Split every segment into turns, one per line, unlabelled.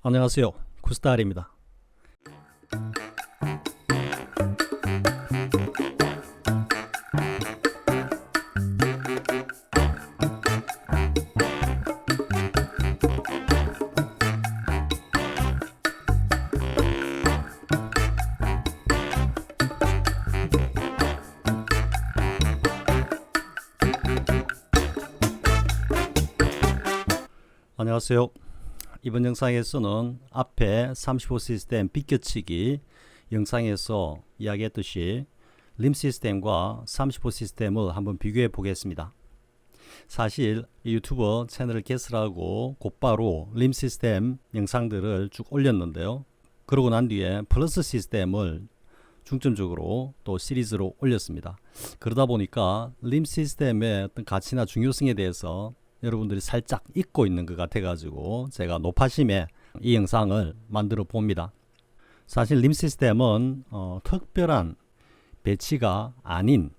안녕하세요. 구스타일입니다. 안녕하세요. 이번 영상에서는 앞에 35 시스템 비껴치기 영상에서 이야기했듯이 림 시스템과 35 시스템을 한번 비교해 보겠습니다. 사실 이 유튜버 채널을 개설하고 곧바로 림 시스템 영상들을 쭉 올렸는데요. 그러고 난 뒤에 플러스 시스템을 중점적으로 또 시리즈로 올렸습니다. 그러다 보니까 림 시스템의 어떤 가치나 중요성에 대해서 여러분들이 살짝 잊고 있는 것 같아가지고 제가 높아심에 이 영상을 만들어 봅니다. 사실 림 시스템은 어, 특별한 배치가 아닌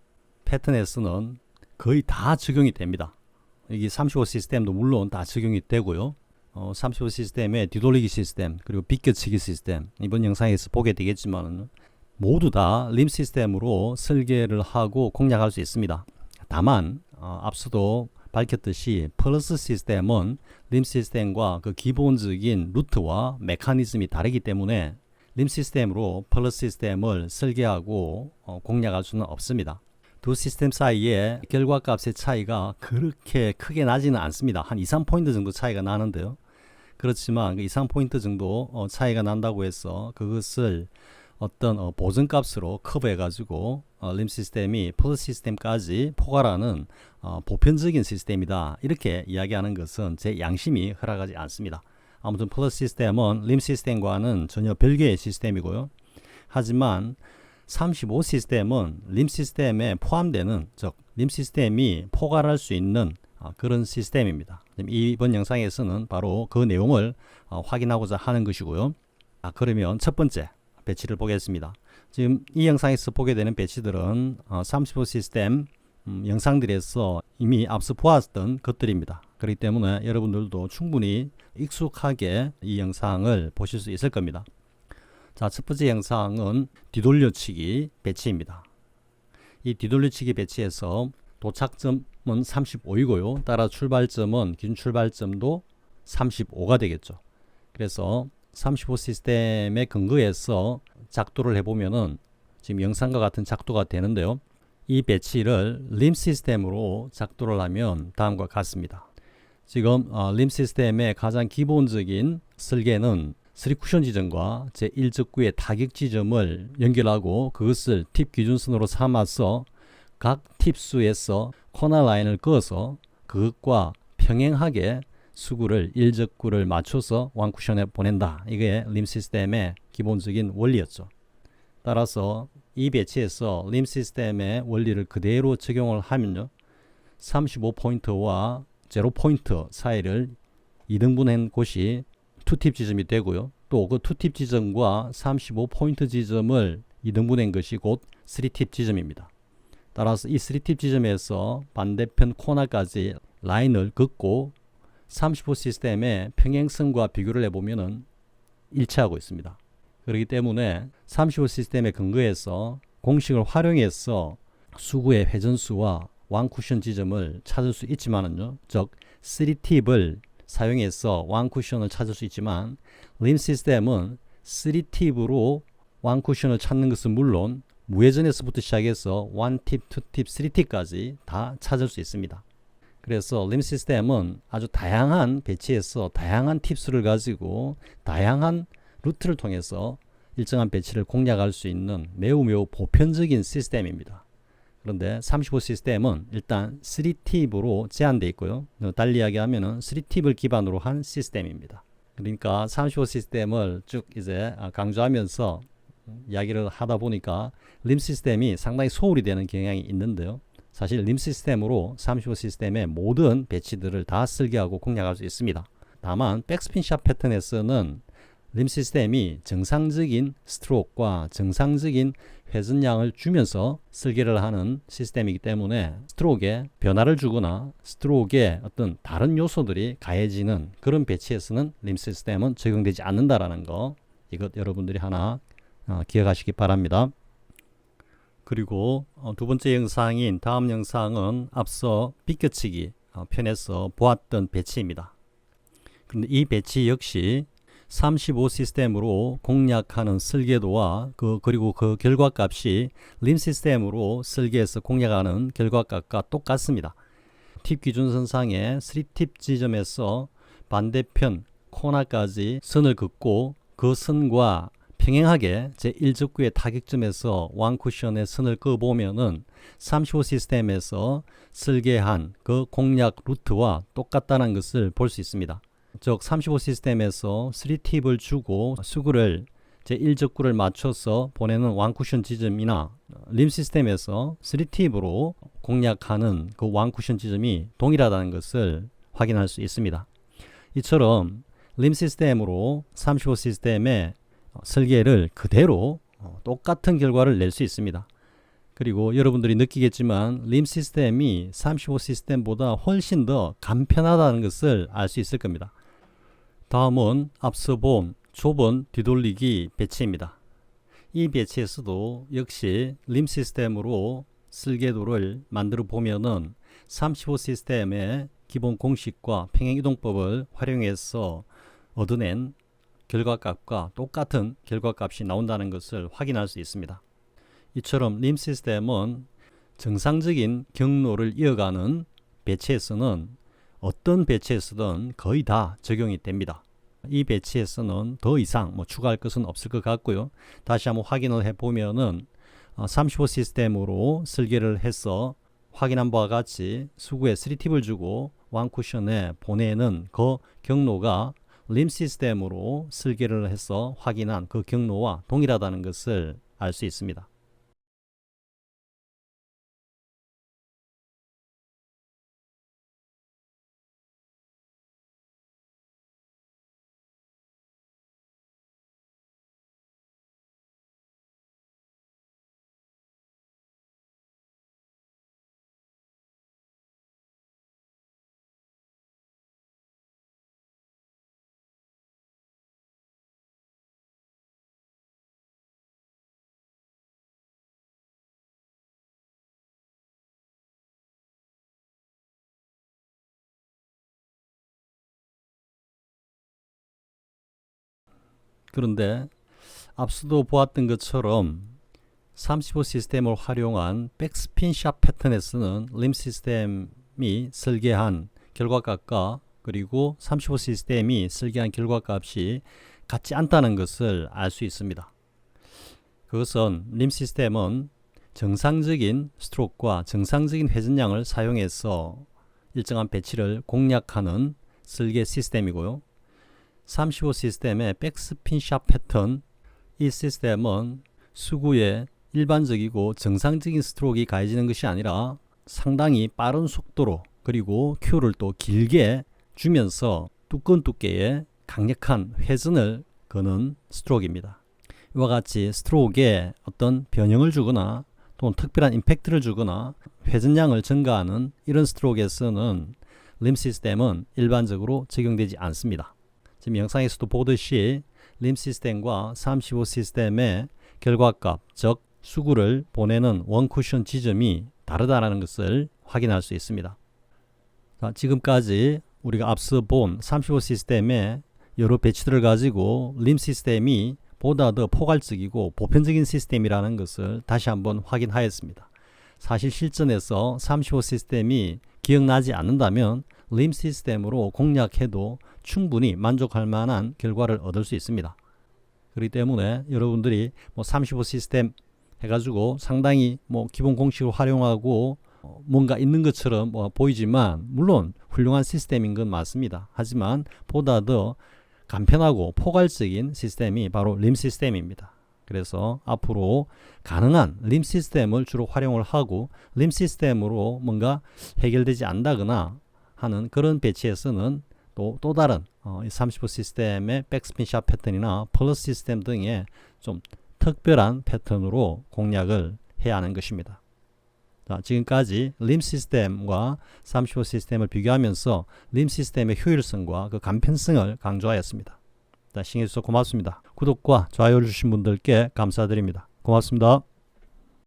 패턴에서는 거의 다 적용이 됩니다. 이게 35 시스템도 물론 다 적용이 되고요. 어, 35 시스템의 뒤돌리기 시스템 그리고 비껴치기 시스템 이번 영상에서 보게 되겠지만 모두 다 림 시스템으로 설계를 하고 공략할 수 있습니다. 다만 어, 앞서도 밝혔듯이 플러스 시스템은 림 시스템과 그 기본적인 루트와 메커니즘이 다르기 때문에 림 시스템으로 플러스 시스템을 설계하고 어, 공략할 수는 없습니다. 두 시스템 사이에 결과값의 차이가 그렇게 크게 나지는 않습니다. 한 2, 3포인트 정도 차이가 나는데요. 그렇지만 그 2, 3포인트 정도 어, 차이가 난다고 해서 그것을 어떤 어, 보증값으로 커버해 가지고 어, 림 시스템이 플러스 시스템까지 포괄하는 어, 보편적인 시스템이다 이렇게 이야기하는 것은 제 양심이 허락하지 않습니다. 아무튼 플러스 시스템은 림 시스템과는 전혀 별개의 시스템이고요. 하지만 35 시스템은 림 시스템에 포함되는 즉 림 시스템이 포괄할 수 있는 어, 그런 시스템입니다. 이번 영상에서는 바로 그 내용을 어, 확인하고자 하는 것이고요. 아, 그러면 첫 번째 배치를 보겠습니다. 지금 이 영상에서 보게 되는 배치들은 어, 35 시스템 음, 영상들에서 이미 앞서 보았던 것들입니다. 그렇기 때문에 여러분들도 충분히 익숙하게 이 영상을 보실 수 있을 겁니다. 자, 첫 번째 영상은 뒤돌려치기 배치입니다. 이 뒤돌려치기 배치에서 도착점은 35이고요. 따라 출발점은 기준 출발점도 35가 되겠죠. 그래서 35 시스템에 근거해서 작도를 해보면은 지금 영상과 같은 작도가 되는데요. 이 배치를 림 시스템으로 작도를 하면 다음과 같습니다. 지금 어, 림 시스템의 가장 기본적인 설계는 3쿠션 지점과 제1적구의 타격 지점을 연결하고 그것을 팁 기준선으로 삼아서 각 팁수에서 코너 라인을 그어서 그것과 평행하게 수구를 일적구를 맞춰서 왕쿠션에 보낸다. 이게 림 시스템의 기본적인 원리였죠. 따라서 이 배치에서 림 시스템의 원리를 그대로 적용을 하면요. 35포인트와 0포인트 사이를 2등분한 곳이 투팁 지점이 되고요. 또 그 투팁 지점과 35포인트 지점을 2등분한 것이 곧 3팁 지점입니다. 따라서 이 3팁 지점에서 반대편 코너까지 라인을 긋고 35 시스템의 평행성과 비교를 해보면은 일치하고 있습니다. 그렇기 때문에 35 시스템의 근거에서 공식을 활용해서 수구의 회전수와 왕쿠션 지점을 찾을 수 있지만은요. 즉 3팁을 사용해서 왕쿠션을 찾을 수 있지만 림 시스템은 3팁으로 왕쿠션을 찾는 것은 물론 무회전에서부터 시작해서 1팁, 2팁, 3팁까지 다 찾을 수 있습니다. 그래서 림 시스템은 아주 다양한 배치에서 다양한 팁수를 가지고 다양한 루트를 통해서 일정한 배치를 공략할 수 있는 매우 매우 보편적인 시스템입니다. 그런데 35 시스템은 일단 3팁으로 제한되어 있고요. 달리 이야기하면 3팁을 기반으로 한 시스템입니다. 그러니까 35 시스템을 쭉 이제 강조하면서 이야기를 하다 보니까 림 시스템이 상당히 소홀히 되는 경향이 있는데요. 사실 림 시스템으로 35 시스템의 모든 배치들을 다 설계하고 공략할 수 있습니다. 다만 백스핀 샵 패턴에서는 림 시스템이 정상적인 스트로크와 정상적인 회전량을 주면서 설계를 하는 시스템이기 때문에 스트로크에 변화를 주거나 스트로크에 어떤 다른 요소들이 가해지는 그런 배치에서는 림 시스템은 적용되지 않는다라는 거 이것 여러분들이 하나 어, 기억하시기 바랍니다. 그리고 어, 두 번째 영상인 다음 영상은 앞서 비껴치기 어, 편에서 보았던 배치입니다. 그런데 이 배치 역시 35 시스템으로 공략하는 설계도와 그 그리고 그 결과값이 림 시스템으로 설계해서 공략하는 결과값과 똑같습니다. 팁 기준선상의 3팁 지점에서 반대편 코너까지 선을 긋고 그 선과 평행하게 제1적구의 타격점에서 왕쿠션의 선을 그어보면은 35 시스템에서 설계한 그 공략 루트와 똑같다는 것을 볼 수 있습니다. 즉 35 시스템에서 3팁을 주고 수구를 제1적구를 맞춰서 보내는 왕쿠션 지점이나 림 시스템에서 3팁으로 공략하는 그 왕쿠션 지점이 동일하다는 것을 확인할 수 있습니다. 이처럼 림 시스템으로 35 시스템의 설계를 그대로 어, 똑같은 결과를 낼 수 있습니다. 그리고 여러분들이 느끼겠지만 림 시스템이 35 시스템보다 훨씬 더 간편하다는 것을 알 수 있을 겁니다. 다음은 앞서 본 좁은 뒤돌리기 배치입니다. 이 배치에서도 역시 림 시스템으로 설계도를 만들어 보면은 35 시스템의 기본 공식과 평행이동법을 활용해서 얻어낸 결과값과 똑같은 결과값이 나온다는 것을 확인할 수 있습니다. 이처럼 림 시스템은 정상적인 경로를 이어가는 배치에서는 어떤 배치에서든 거의 다 적용이 됩니다. 이 배치에서는 더 이상 뭐 추가할 것은 없을 것 같고요. 다시 한번 확인을 해보면은 35 어, 시스템으로 설계를 해서 확인한 바와 같이 수구에 3팁을 주고 왕쿠션에 보내는 그 경로가 림 시스템으로 설계를 해서 확인한 그 경로와 동일하다는 것을 알 수 있습니다. 그런데 앞서도 보았던 것처럼 35 시스템을 활용한 백스핀 샵 패턴에서는 림 시스템이 설계한 결과값과 그리고 35 시스템이 설계한 결과값이 같지 않다는 것을 알 수 있습니다. 그것은 림 시스템은 정상적인 스트로크와 정상적인 회전량을 사용해서 일정한 배치를 공략하는 설계 시스템이고요. 35 시스템의 백스핀 샵 패턴 이 시스템은 수구에 일반적이고 정상적인 스트로크가 가해지는 것이 아니라 상당히 빠른 속도로 그리고 큐를 또 길게 주면서 두꺼운 두께의 강력한 회전을 거는 스트로크입니다. 이와 같이 스트로크에 어떤 변형을 주거나 또는 특별한 임팩트를 주거나 회전량을 증가하는 이런 스트로크에서는 림 시스템은 일반적으로 적용되지 않습니다. 지금 영상에서도 보듯이 림 시스템과 35 시스템의 결과값, 즉 수구를 보내는 원쿠션 지점이 다르다는 것을 확인할 수 있습니다. 자, 지금까지 우리가 앞서 본 35 시스템의 여러 배치들을 가지고 림 시스템이 보다 더 포괄적이고 보편적인 시스템이라는 것을 다시 한번 확인하였습니다. 사실 실전에서 35 시스템이 기억나지 않는다면 림 시스템으로 공략해도 충분히 만족할 만한 결과를 얻을 수 있습니다. 그렇기 때문에 여러분들이 뭐 35 시스템 해가지고 상당히 뭐 기본 공식을 활용하고 어 뭔가 있는 것처럼 뭐 보이지만 물론 훌륭한 시스템인 건 맞습니다. 하지만 보다 더 간편하고 포괄적인 시스템이 바로 림 시스템입니다. 그래서 앞으로 가능한 림 시스템을 주로 활용을 하고 림 시스템으로 뭔가 해결되지 않다거나 하는 그런 배치에서는 또, 또 다른 어, 이35 시스템의 백스핀 샵 패턴이나 플러스 시스템 등의 좀 특별한 패턴으로 공략을 해야 하는 것입니다. 자, 지금까지 림 시스템과 35 시스템을 비교하면서 림 시스템의 효율성과 그 간편성을 강조하였습니다. 자, 시청해주셔서 고맙습니다. 구독과 좋아요를 주신 분들께 감사드립니다. 고맙습니다.